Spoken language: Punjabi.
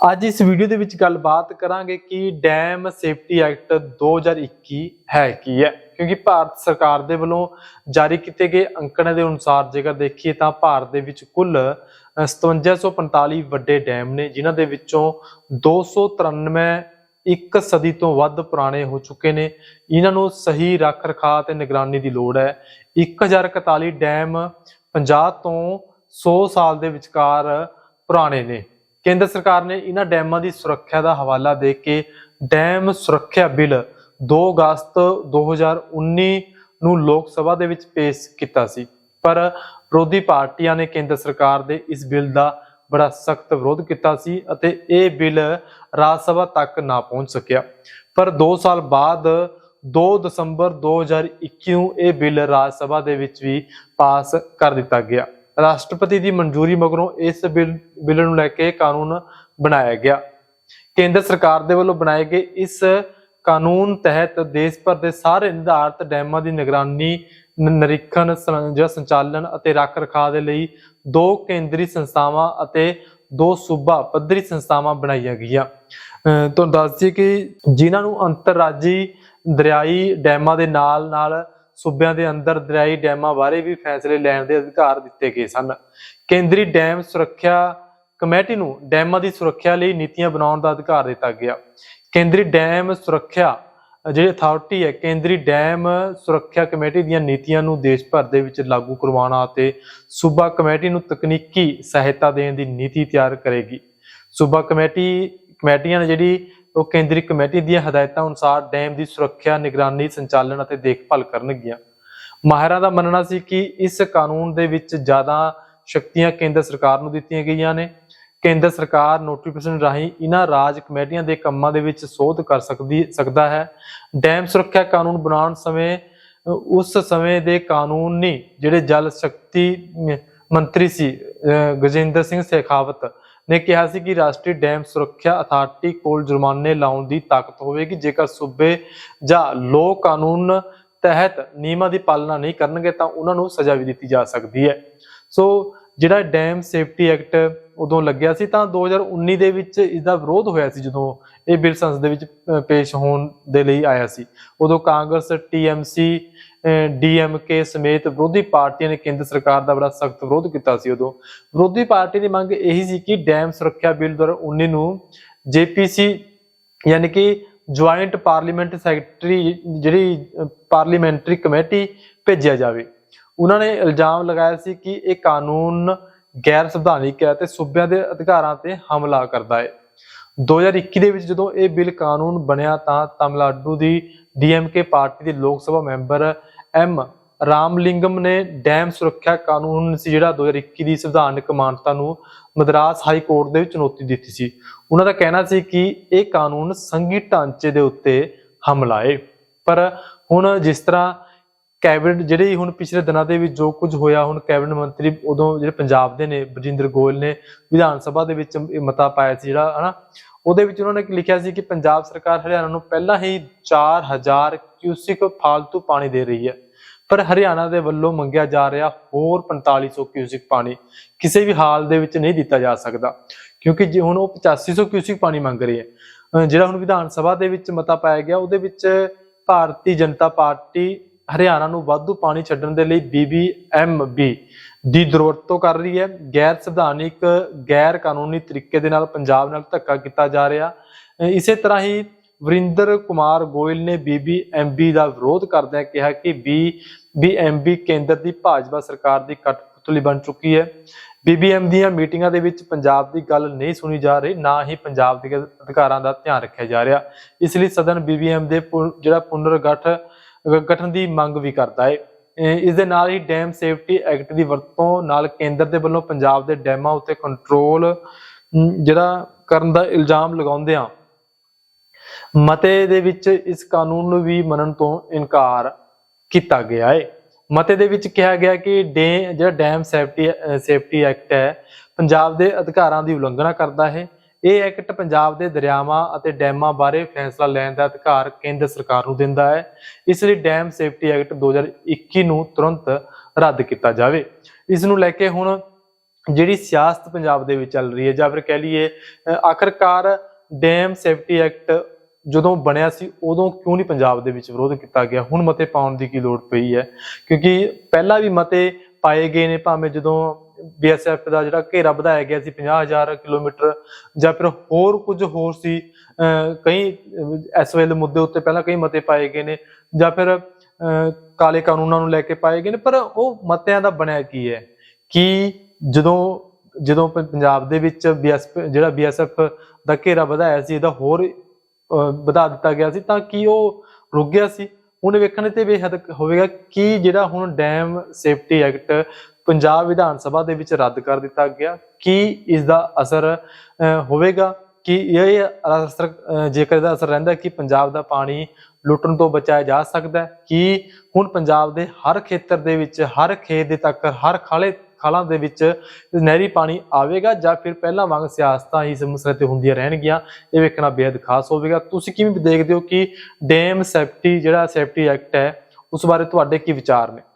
ਅੱਜ ਇਸ ਵੀਡੀਓ ਦੇ ਵਿੱਚ ਗੱਲਬਾਤ ਕਰਾਂਗੇ ਕਿ ਡੈਮ ਸੇਫਟੀ ਐਕਟ 2021 ਹੈ ਕੀ ਹੈ। ਕਿਉਂਕਿ ਭਾਰਤ ਸਰਕਾਰ ਦੇ ਵੱਲੋਂ ਜਾਰੀ ਕੀਤੇ ਗਏ ਅੰਕੜਿਆਂ ਦੇ ਅਨੁਸਾਰ ਜੇਕਰ ਦੇਖੀਏ ਤਾਂ ਭਾਰਤ ਦੇ ਵਿੱਚ ਕੁੱਲ ਅ, 5745 ਵੱਡੇ ਡੈਮ ਨੇ ਜਿਨ੍ਹਾਂ ਦੇ ਵਿੱਚੋਂ 293 ਇੱਕ ਸਦੀ ਤੋਂ ਵੱਧ ਪੁਰਾਣੇ ਹੋ ਚੁੱਕੇ ਨੇ। ਇਹਨਾਂ ਨੂੰ ਸਹੀ ਰੱਖ ਰਖਾਅ ਤੇ ਨਿਗਰਾਨੀ ਦੀ ਲੋੜ ਹੈ। 1041 ਡੈਮ 50 ਤੋਂ 100 ਸਾਲ ਦੇ ਵਿਚਕਾਰ ਪੁਰਾਣੇ ਨੇ। ਕੇਂਦਰ ਸਰਕਾਰ ਨੇ ਇਹਨਾਂ ਡੈਮਾਂ ਦੀ ਸੁਰੱਖਿਆ ਦਾ ਹਵਾਲਾ ਦੇ ਕੇ ਡੈਮ ਸੁਰੱਖਿਆ ਬਿੱਲ 2 ਅਗਸਤ 2019 ਨੂੰ ਲੋਕ ਸਭਾ ਦੇ ਵਿੱਚ ਪੇਸ਼ ਕੀਤਾ ਸੀ। ਪਰ ਵਿਰੋਧੀ ਪਾਰਟੀਆਂ ਨੇ ਕੇਂਦਰ ਸਰਕਾਰ ਦੇ ਇਸ ਬਿੱਲ ਦਾ ਬੜਾ ਸਖਤ ਵਿਰੋਧ ਕੀਤਾ ਸੀ ਅਤੇ ਇਹ ਬਿੱਲ ਰਾਜ ਸਭਾ ਤੱਕ ਨਾ ਪਹੁੰਚ ਸਕਿਆ। ਪਰ 2 ਸਾਲ ਬਾਅਦ 2 ਦਸੰਬਰ 2021 ਨੂੰ ਇਹ ਬਿੱਲ ਰਾਜ ਸਭਾ ਦੇ ਵਿੱਚ ਵੀ ਪਾਸ ਕਰ ਦਿੱਤਾ ਗਿਆ। ਰਾਸ਼ਟਰਪਤੀ ਦੀ ਮਨਜ਼ੂਰੀ ਮਗਰੋਂ ਇਸ ਬਿੱਲ ਨੂੰ ਲੈ ਕੇ ਕਾਨੂੰਨ ਬਣਾਇਆ ਗਿਆ। ਕੇਂਦਰ ਸਰਕਾਰ ਦੇ ਵੱਲੋਂ ਬਣਾਏ ਗਏ ਇਸ ਕਾਨੂੰਨ ਤਹਿਤ ਦੇਸ਼ ਭਰ ਦੇ ਸਾਰੇ ਨਿਰਧਾਰਤ ਡੈਮਾਂ ਦੀ ਨਿਗਰਾਨੀ ਨਿਰੀਖਣ ਸੰ- ਜਾਂ ਸੰਚਾਲਨ ਅਤੇ ਰੱਖ ਰਖਾਅ ਦੇ ਲਈ ਦੋ ਕੇਂਦਰੀ ਸੰਸਥਾਵਾਂ ਅਤੇ ਦੋ ਸੂਬਾ ਪੱਧਰੀ ਸੰਸਥਾਵਾਂ ਬਣਾਈਆਂ ਗਈਆਂ। ਅਹ, ਤੁਹਾਨੂੰ ਦੱਸ ਦਈਏ ਕਿ ਜਿਨ੍ਹਾਂ ਨੂੰ ਅੰਤਰਰਾਜੀ ਦਰਿਆਈ ਡੈਮਾਂ ਦੇ ਨਾਲ ਨਾਲ ਸੂਬਿਆਂ ਦੇ ਅੰਦਰ ਦਰਿਆਈ ਡੈਮਾਂ ਬਾਰੇ ਵੀ ਫੈਸਲੇ ਲੈਣ ਦੇ ਅਧਿਕਾਰ ਦਿੱਤੇ ਗਏ ਸਨ। ਕੇਂਦਰੀ ਡੈਮ ਸੁਰੱਖਿਆ ਕਮੇਟੀ ਨੂੰ ਡੈਮਾਂ ਦੀ ਸੁਰੱਖਿਆ ਲਈ ਨੀਤੀਆਂ ਬਣਾਉਣ ਦਾ ਅਧਿਕਾਰ ਦਿੱਤਾ ਗਿਆ। ਕੇਂਦਰੀ ਡੈਮ ਸੁਰੱਖਿਆ, ਜਿਹੜੀ ਅਥਾਰਟੀ ਹੈ, ਕੇਂਦਰੀ ਡੈਮ ਸੁਰੱਖਿਆ ਕਮੇਟੀ ਦੀਆਂ ਨੀਤੀਆਂ ਨੂੰ ਦੇਸ਼ ਭਰ ਦੇ ਵਿੱਚ ਲਾਗੂ ਕਰਵਾਉਣਾ ਅਤੇ ਸੂਬਾ ਕਮੇਟੀ ਨੂੰ ਤਕਨੀਕੀ ਸਹਾਇਤਾ ਦੇਣ ਦੀ ਨੀਤੀ ਤਿਆਰ ਕਰੇਗੀ। ਸੂਬਾ ਕਮੇਟੀ, ਕਮੇਟੀਆਂ ਨੇ ਜਿਹੜੀ ਉਹ ਕੇਂਦਰੀ ਕਮੇਟੀ ਦੀਆਂ ਹਦਾਇਤਾਂ ਅਨੁਸਾਰ ਡੈਮ ਦੀ ਸੁਰੱਖਿਆ ਨਿਗਰਾਨੀ ਸੰਚਾਲਨ ਅਤੇ ਦੇਖਭਾਲ ਕਰਨਗੀਆਂ। ਮਾਹਿਰਾਂ ਦਾ ਮੰਨਣਾ ਸੀ ਕਿ ਇਸ ਕਾਨੂੰਨ ਦੇ ਵਿੱਚ ਜ਼ਿਆਦਾ ਸ਼ਕਤੀਆਂ ਕੇਂਦਰ ਸਰਕਾਰ ਨੂੰ ਦਿੱਤੀਆਂ ਗਈਆਂ ਨੇ। ਕੇਂਦਰ ਸਰਕਾਰ ਨੋਟੀਫਿਕੇਸ਼ਨ ਰਾਹੀਂ ਇਹਨਾਂ ਰਾਜ ਕਮੇਟੀਆਂ ਦੇ ਕੰਮਾਂ ਦੇ ਵਿੱਚ ਸੋਧ ਕਰ ਸਕਦੀ ਸਕਦਾ ਹੈ। ਡੈਮ ਸੁਰੱਖਿਆ ਕਾਨੂੰਨ ਬਣਾਉਣ ਸਮੇਂ ਉਸ ਸਮੇਂ ਦੇ ਕਾਨੂੰਨੀ ਜਿਹੜੇ ਜਲ ਸ਼ਕਤੀ ਮੰਤਰੀ ਸੀ ਅ, ਗਜੇਂਦਰ ਸਿੰਘ ਸ਼ੇਖਾਵਤ ਨੇ ਕਿਹਾ ਸੀ ਕਿ ਰਾਸ਼ਟਰੀ ਡੈਮ ਸੁਰੱਖਿਆ ਅਥਾਰਟੀ ਕੋਲ ਜੁਰਮਾਨੇ ਲਾਉਣ ਦੀ ਤਾਕਤ ਹੋਵੇਗੀ। ਜੇਕਰ ਸੂਬੇ ਜਾਂ ਲੋਕ ਕਾਨੂੰਨ ਤਹਿਤ ਨਿਯਮਾਂ ਦੀ ਪਾਲਣਾ ਨਹੀਂ ਕਰਨਗੇ ਤਾਂ ਉਹਨਾਂ ਨੂੰ ਸਜ਼ਾ ਵੀ ਦਿੱਤੀ ਜਾ ਸਕਦੀ ਹੈ। ਸੋ, ਜਿਹੜਾ ਡੈਮ ਸੇਫਟੀ ਐਕਟ ਉਦੋਂ ਲੱਗਿਆ ਸੀ, ਤਾਂ 2019 ਦੇ ਵਿੱਚ ਇਸ ਦਾ ਵਿਰੋਧ ਹੋਇਆ ਸੀ, ਜਦੋਂ ਇਹ ਬਿੱਲ ਸੰਸਦ ਦੇ ਵਿੱਚ ਪੇਸ਼ ਹੋਣ ਦੇ ਲਈ ਆਇਆ ਸੀ। ਉਦੋਂ ਕਾਂਗਰਸ ਟੀਐਮਸੀ ਡੀਐਮਕੇ ਸਮੇਤ ਵਿਰੋਧੀ ਪਾਰਟੀਆਂ ਨੇ ਕੇਂਦਰ ਸਰਕਾਰ ਦਾ ਬੜਾ ਸਖਤ ਵਿਰੋਧ ਕੀਤਾ ਸੀ ਉਦੋਂ। ਵਿਰੋਧੀ ਪਾਰਟੀ ਦੀ ਮੰਗ ਇਹੀ ਸੀ ਕਿ ਡੈਮ ਸੁਰੱਖਿਆ ਬਿੱਲ 2019 ਨੂੰ ਜੇਪੀਸੀ ਯਾਨੀ ਕਿ ਜੁਆਇੰਟ ਪਾਰਲੀਮੈਂਟ ਸੈਕਟਰੀ, ਜਿਹੜੀ ਪਾਰਲੀਮੈਂਟਰੀ ਕਮੇਟੀ ਭੇਜਿਆ ਜਾਵੇ। ਉਹਨਾਂ ਨੇ ਇਲਜ਼ਾਮ ਲਗਾਇਆ ਸੀ ਕਿ ਇਹ ਕਾਨੂੰਨ ਗੈਰ ਸੰਵਿਧਾਨਿਕ ਹੈ ਤੇ ਸੂਬਿਆਂ ਦੇ ਅਧਿਕਾਰਾਂ ਤੇ ਹਮਲਾ ਕਰਦਾ ਹੈ। 2021 ਦੇ ਵਿੱਚ ਜਦੋਂ ਇਹ ਬਿੱਲ ਕਾਨੂੰਨ ਬਣਿਆ ਤਾਂ ਤਮਿਲਨਾਡੂ ਦੀ ਡੀਐਮਕੇ ਪਾਰਟੀ ਦੇ ਲੋਕ ਸਭਾ ਮੈਂਬਰ ਐਮ ਰਾਮਲਿੰਗਮ ਨੇ ਡੈਮ ਸੁਰੱਖਿਆ ਕਾਨੂੰਨ ਸੀ ਜਿਹੜਾ 2021 ਦੀ ਸੰਵਿਧਾਨਕ ਮਾਨਤਾ ਨੂੰ ਮਦਰਾਸ ਹਾਈ ਕੋਰਟ ਦੇ ਵਿੱਚ ਚੁਣੌਤੀ ਦਿੱਤੀ ਸੀ। ਉਹਨਾਂ ਦਾ ਕਹਿਣਾ ਸੀ ਕਿ ਇਹ ਕਾਨੂੰਨ ਸੰਘੀ ਢਾਂਚੇ ਦੇ ਉੱਤੇ ਹਮਲਾ ਹੈ। ਪਰ ਹੁਣ ਜਿਸ ਤਰ੍ਹਾਂ ਕੈਬਨਿਟ ਜਿਹੜੀ ਹੁਣ ਪਿਛਲੇ ਦਿਨਾਂ ਦੇ ਵਿੱਚ ਜੋ ਕੁਝ ਹੋਇਆ, ਹੁਣ ਕੈਬਨਿਟ ਮੰਤਰੀ ਉਦੋਂ ਜਿਹੜੇ ਪੰਜਾਬ ਦੇ ਨੇ ਬਜਿੰਦਰ ਗੋਇਲ ਨੇ ਵਿਧਾਨ ਸਭਾ ਦੇ ਵਿੱਚ ਮਤਾ ਪਾਇਆ ਸੀ ਜਿਹੜਾ, ਹਨਾ? ਉਹਦੇ ਵਿੱਚ ਉਹਨਾਂ ਨੇ ਲਿਖਿਆ ਸੀ ਕਿ ਪੰਜਾਬ ਸਰਕਾਰ ਹਰਿਆਣਾ ਨੂੰ ਪਹਿਲਾਂ ਹੀ 4000 ਕਿਊਸਿਕ ਫਾਲਤੂ ਪਾਣੀ ਦੇ ਰਹੀ ਹੈ, ਪਰ ਹਰਿਆਣਾ ਦੇ ਵੱਲੋਂ ਮੰਗਿਆ ਜਾ ਰਿਹਾ ਹੋਰ 4500 ਕਿਊਸਿਕ ਪਾਣੀ ਕਿਸੇ ਵੀ ਹਾਲ ਦੇ ਵਿੱਚ ਨਹੀਂ ਦਿੱਤਾ ਜਾ ਸਕਦਾ, ਕਿਉਂਕਿ ਜੇ ਹੁਣ ਉਹ 8500 ਕਿਊਸਿਕ ਪਾਣੀ ਮੰਗ ਰਹੀ ਹੈ। ਜਿਹੜਾ ਹੁਣ ਵਿਧਾਨ ਸਭਾ ਦੇ ਵਿੱਚ ਮਤਾ ਪਾਇਆ ਗਿਆ, ਉਹਦੇ ਵਿੱਚ ਭਾਰਤੀ ਜਨਤਾ ਪਾਰਟੀ ਹਰਿਆਣਾ ਨੂੰ ਵਾਧੂ ਪਾਣੀ ਛੱਡਣ ਦੇ ਲਈ BBMB ਦੀ ਦੁਰਵਰਤੋਂ ਕਰ ਰਹੀ ਹੈ। ਗੈਰ ਸੰਵਿਧਾਨਿਕ, ਗੈਰ ਕਾਨੂੰਨੀ ਤਰੀਕੇ ਦੇ ਨਾਲ ਪੰਜਾਬ ਨਾਲ ਧੱਕਾ ਕੀਤਾ ਜਾ ਰਿਹਾ। ਇਸੇ ਤਰ੍ਹਾਂ ਹੀ ਵਰਿੰਦਰ ਕੁਮਾਰ ਗੋਇਲ ਨੇ BBMB ਦਾ ਵਿਰੋਧ ਕਰਦਿਆਂ ਕਿਹਾ ਕਿ BBMB ਕੇਂਦਰ ਦੀ ਭਾਜਪਾ ਸਰਕਾਰ ਦੀ ਕਠਪੁਤਲੀ ਬਣ ਚੁੱਕੀ ਹੈ। BBM ਦੀਆਂ ਮੀਟਿੰਗਾਂ ਦੇ ਵਿੱਚ ਪੰਜਾਬ ਦੀ ਗੱਲ ਨਹੀਂ ਸੁਣੀ ਜਾ ਰਹੀ, ਨਾ ਹੀ ਪੰਜਾਬ ਦੇ ਅਧਿਕਾਰਾਂ ਦਾ ਧਿਆਨ ਰੱਖਿਆ ਜਾ ਰਿਹਾ। ਇਸ ਲਈ ਸਦਨ BBM ਦੇ ਪੁ- ਜਿਹੜਾ ਪੁਨਰਗਠ ਗਠਨ ਦੀ ਮੰਗ ਵੀ ਕਰਦਾ ਹੈ। ਇਸ ਦੇ ਨਾਲ ਹੀ ਡੈਮ ਸੇਫਟੀ ਐਕਟ ਦੀ ਵਰਤੋਂ ਨਾਲ ਕੇਂਦਰ ਦੇ ਵੱਲੋਂ ਪੰਜਾਬ ਦੇ ਡੈਮਾਂ ਉੱਤੇ ਕੰਟਰੋਲ ਜਿਹੜਾ ਕਰਨ ਦਾ ਇਲਜ਼ਾਮ ਲਗਾਉਂਦਿਆਂ ਮਤੇ ਦੇ ਵਿੱਚ ਇਸ ਕਾਨੂੰਨ ਨੂੰ ਵੀ ਮੰਨਣ ਤੋਂ ਇਨਕਾਰ ਕੀਤਾ ਗਿਆ ਹੈ। ਮਤੇ ਦੇ ਵਿੱਚ ਕਿਹਾ ਗਿਆ ਕਿ ਡੇ, ਜਿਹੜਾ ਡੈਮ ਸੇਫਟੀ ਸੇਫਟੀ ਐਕਟ ਹੈ, ਪੰਜਾਬ ਦੇ ਅਧਿਕਾਰਾਂ ਦੀ ਉਲੰਘਣਾ ਕਰਦਾ ਹੈ। ਇਹ ਐਕਟ ਪੰਜਾਬ ਦੇ ਦਰਿਆਵਾਂ ਅਤੇ ਡੈਮਾਂ ਬਾਰੇ ਫੈਸਲਾ ਲੈਣ ਦਾ ਅਧਿਕਾਰ ਕੇਂਦਰ ਸਰਕਾਰ ਨੂੰ ਦਿੰਦਾ ਹੈ। ਇਸ ਲਈ ਡੈਮ ਸੇਫਟੀ ਐਕਟ 2021 ਨੂੰ ਤੁਰੰਤ ਰੱਦ ਕੀਤਾ ਜਾਵੇ। ਇਸ ਨੂੰ ਲੈ ਕੇ ਹੁਣ ਜਿਹੜੀ ਸਿਆਸਤ ਪੰਜਾਬ ਦੇ ਵਿੱਚ ਚੱਲ ਰਹੀ ਹੈ ਜਾਂ ਫਿਰ ਕਹਿ ਲਈਏ, ਅਹ, ਆਖਰਕਾਰ ਡੈਮ ਸੇਫਟੀ ਐਕਟ ਜਦੋਂ ਬਣਿਆ ਸੀ, ਉਦੋਂ ਕਿਉਂ ਨਹੀਂ ਪੰਜਾਬ ਦੇ ਵਿੱਚ ਵਿਰੋਧ ਕੀਤਾ ਗਿਆ? ਹੁਣ ਮਤੇ ਪਾਉਣ ਦੀ ਕੀ ਲੋੜ ਪਈ ਹੈ? ਕਿਉਂਕਿ ਪਹਿਲਾਂ ਵੀ ਮਤੇ ਪਾਏ ਗਏ ਨੇ, ਭਾਵੇਂ ਜਦੋਂ ਬੀਐਸਐਫ ਦਾ ਜਿਹੜਾ ਘੇਰਾ ਵਧਾਇਆ ਗਿਆ ਸੀ 50000 ਕਿਲੋਮੀਟਰ ਜਾਂ ਫਿਰ ਹੋਰ ਕੁਝ ਹੋਰ ਸੀ ਕਈ ਇਸ ਵੇਲੇ ਮੁੱਦੇ ਉੱਤੇ ਪਹਿਲਾਂ ਕਈ ਮਤੇ ਪਾਏ ਗਏ ਨੇ ਜਾਂ ਫਿਰ ਕਾਲੇ ਕਾਨੂੰਨਾਂ ਨੂੰ ਲੈ ਕੇ ਪਾਏ ਗਏ ਨੇ, ਪਰ ਉਹ ਮਤਿਆਂ ਦਾ ਬਣਿਆ ਕੀ ਹੈ? ਕਿ ਜਦੋਂ ਜਦੋਂ ਪੰਜਾਬ ਦੇ ਵਿੱਚ ਬੀਐਸਐਫ ਜਿਹੜਾ ਬੀਐਸਐਫ ਦਾ ਘੇਰਾ ਵਧਾਇਆ ਸੀ, ਇਹਦਾ ਹੋਰ ਵਧਾ ਦਿੱਤਾ ਗਿਆ ਸੀ, ਤਾਂ ਕੀ ਉਹ ਰੁਕ ਗਿਆ ਸੀ? ਹੁਣ ਵੇਖਣ ਤੇ ਬੇਹੱਦ ਹੋਵੇਗਾ ਕਿ ਜਿਹੜਾ ਹੁਣ dam safety act Punjab Vidhan Sabha ਦੇ ਵਿੱਚ ਰੱਦ ਕਰ ਦਿੱਤਾ ਗਿਆ। ਕੀ ਇਸ ਦਾ ਅਸਰ ਹੋਵੇਗਾ? ਕਿ ਇਹ ਅਸਰ ਜੇਕਰ ਇਹਦਾ ਅਸਰ ਰਹਿੰਦਾ ਕਿ ਪੰਜਾਬ ਦਾ ਪਾਣੀ ਲੁੱਟਣ ਤੋਂ ਬਚਾਇਆ ਜਾ ਸਕਦਾ ਹੈ, ਕਿ ਹੁਣ ਪੰਜਾਬ ਦੇ ਹਰ ਖੇਤਰ ਦੇ ਵਿੱਚ, ਹਰ ਖੇਤ ਦੇ ਤੱਕ, ਹਰ ਖਾਲੇ ਖਾਲਾਂ ਦੇ ਵਿੱਚ ਨਹਿਰੀ ਪਾਣੀ ਆਵੇਗਾ ਜਾਂ ਫਿਰ ਪਹਿਲਾਂ ਵਾਂਗ ਸਿਆਸਤਾਂ ਹੀ ਸਮੱਸਿਆ ਤੇ ਹੁੰਦੀਆਂ ਰਹਿਣਗੀਆਂ? ਇਹ ਵੇਖਣਾ ਬੇहद ਖਾਸ ਹੋਵੇਗਾ। ਤੁਸੀਂ ਕਿਵੇਂ ਦੇਖਦੇ ਹੋ ਕਿ ਡੈਮ ਸੇਫਟੀ ਜਿਹੜਾ ਸੇਫਟੀ ਐਕਟ ਹੈ, ਉਸ ਬਾਰੇ ਤੁਹਾਡੇ ਕੀ ਵਿਚਾਰ ਨੇ?